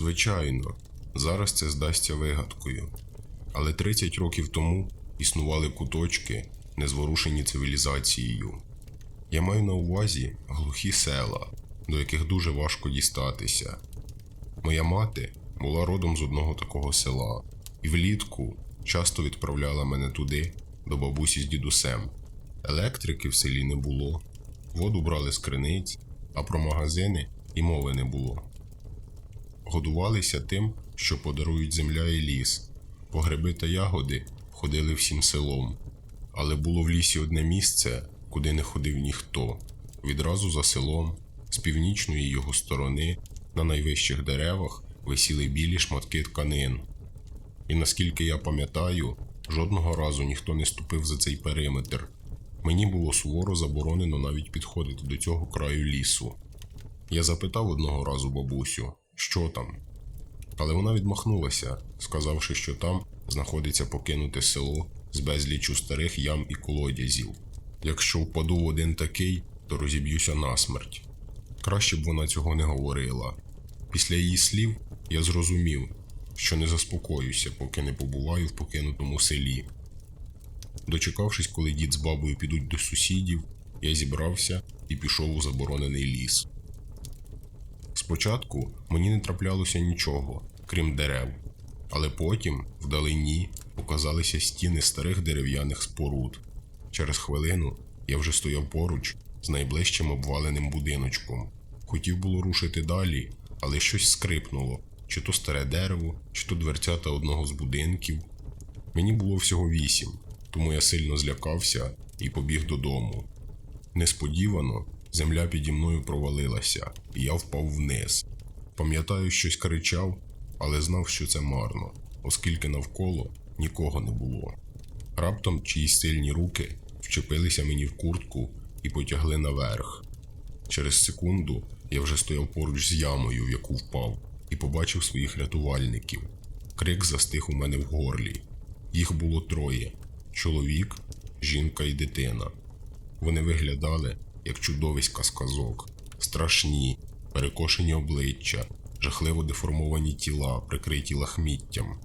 Звичайно, зараз це здасться вигадкою. Але 30 років тому існували куточки, незворушені цивілізацією. Я маю на увазі глухі села, до яких дуже важко дістатися. Моя мати була родом з одного такого села, і влітку часто відправляла мене туди, до бабусі з дідусем. Електрики в селі не було, воду брали з криниць, а про магазини і мови не було. Годувалися тим, що подарують земля і ліс. По гриби та ягоди ходили всім селом. Але було в лісі одне місце, куди не ходив ніхто. Відразу за селом, з північної його сторони, на найвищих деревах висіли білі шматки тканин. І наскільки я пам'ятаю, жодного разу ніхто не ступив за цей периметр. Мені було суворо заборонено навіть підходити до цього краю лісу. Я запитав одного разу бабусю, що там. Але вона відмахнулася, сказавши, що там знаходиться покинуте село з безліччю старих ям і колодязів. Якщо впаду в один такий, то розіб'юся насмерть. Краще б вона цього не говорила. Після її слів я зрозумів, що не заспокоюся, поки не побуваю в покинутому селі. Дочекавшись, коли дід з бабою підуть до сусідів, я зібрався і пішов у заборонений ліс. Спочатку мені не траплялося нічого, крім дерев, але потім, вдалині, показалися стіни старих дерев'яних споруд. Через хвилину я вже стояв поруч з найближчим обваленим будиночком. Хотів було рушити далі, але щось скрипнуло, чи то старе дерево, чи то дверцята одного з будинків. Мені було всього вісім, тому я сильно злякався і побіг додому. Несподівано земля піді мною провалилася, і я впав вниз. Пам'ятаю, щось кричав, але знав, що це марно, оскільки навколо нікого не було. Раптом чиїсь сильні руки вчепилися мені в куртку і потягли наверх. Через секунду я вже стояв поруч з ямою, в яку впав, і побачив своїх рятувальників. Крик застиг у мене в горлі. Їх було троє: чоловік, жінка і дитина. Вони виглядали як чудовиська з казок, страшні, перекошені обличчя, жахливо деформовані тіла, прикриті лахміттям.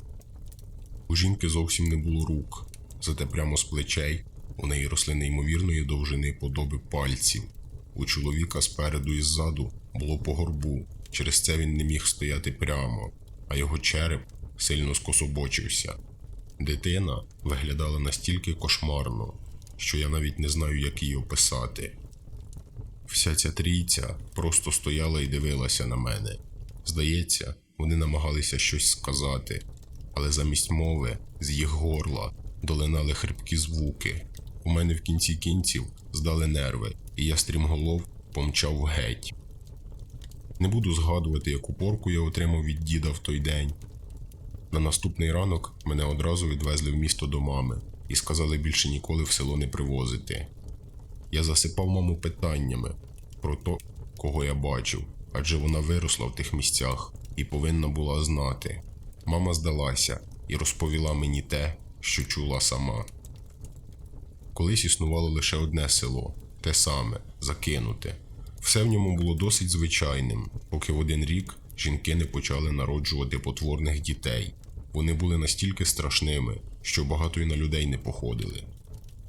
У жінки зовсім не було рук, зате прямо з плечей у неї росли неймовірної довжини подоби пальців. У чоловіка спереду і ззаду було по горбу, через це він не міг стояти прямо, а його череп сильно скособочився. Дитина виглядала настільки кошмарно, що я навіть не знаю, як її описати. Вся ця трійця просто стояла і дивилася на мене. Здається, вони намагалися щось сказати, але замість мови з їх горла долинали хрипкі звуки. У мене в кінці кінців здали нерви, і я стрімголов помчав геть. Не буду згадувати, яку порку я отримав від діда в той день. На наступний ранок мене одразу відвезли в місто до мами і сказали більше ніколи в село не привозити. Я засипав маму питаннями про то, кого я бачив, адже вона виросла в тих місцях і повинна була знати. Мама здалася і розповіла мені те, що чула сама. Колись існувало лише одне село, те саме, закинуте. Все в ньому було досить звичайним, поки в один рік жінки не почали народжувати потворних дітей. Вони були настільки страшними, що багато й на людей не походили.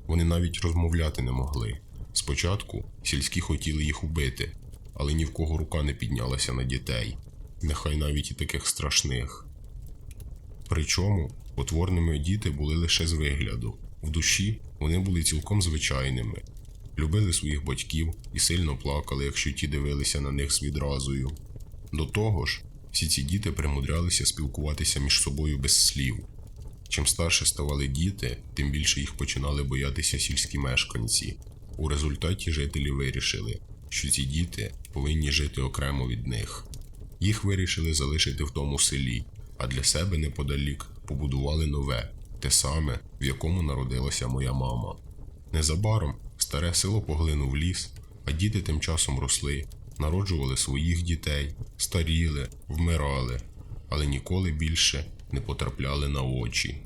Вони навіть розмовляти не могли. Спочатку сільські хотіли їх убити, але ні в кого рука не піднялася на дітей, нехай навіть і таких страшних. Причому потворними діти були лише з вигляду. В душі вони були цілком звичайними, любили своїх батьків і сильно плакали, якщо ті дивилися на них з відразою. До того ж, всі ці діти примудрялися спілкуватися між собою без слів. Чим старше ставали діти, тим більше їх починали боятися сільські мешканці. У результаті жителі вирішили, що ці діти повинні жити окремо від них. Їх вирішили залишити в тому селі, а для себе неподалік побудували нове, те саме, в якому народилася моя мама. Незабаром старе село поглинув ліс, а діти тим часом росли, народжували своїх дітей, старіли, вмирали, але ніколи більше не потрапляли на очі.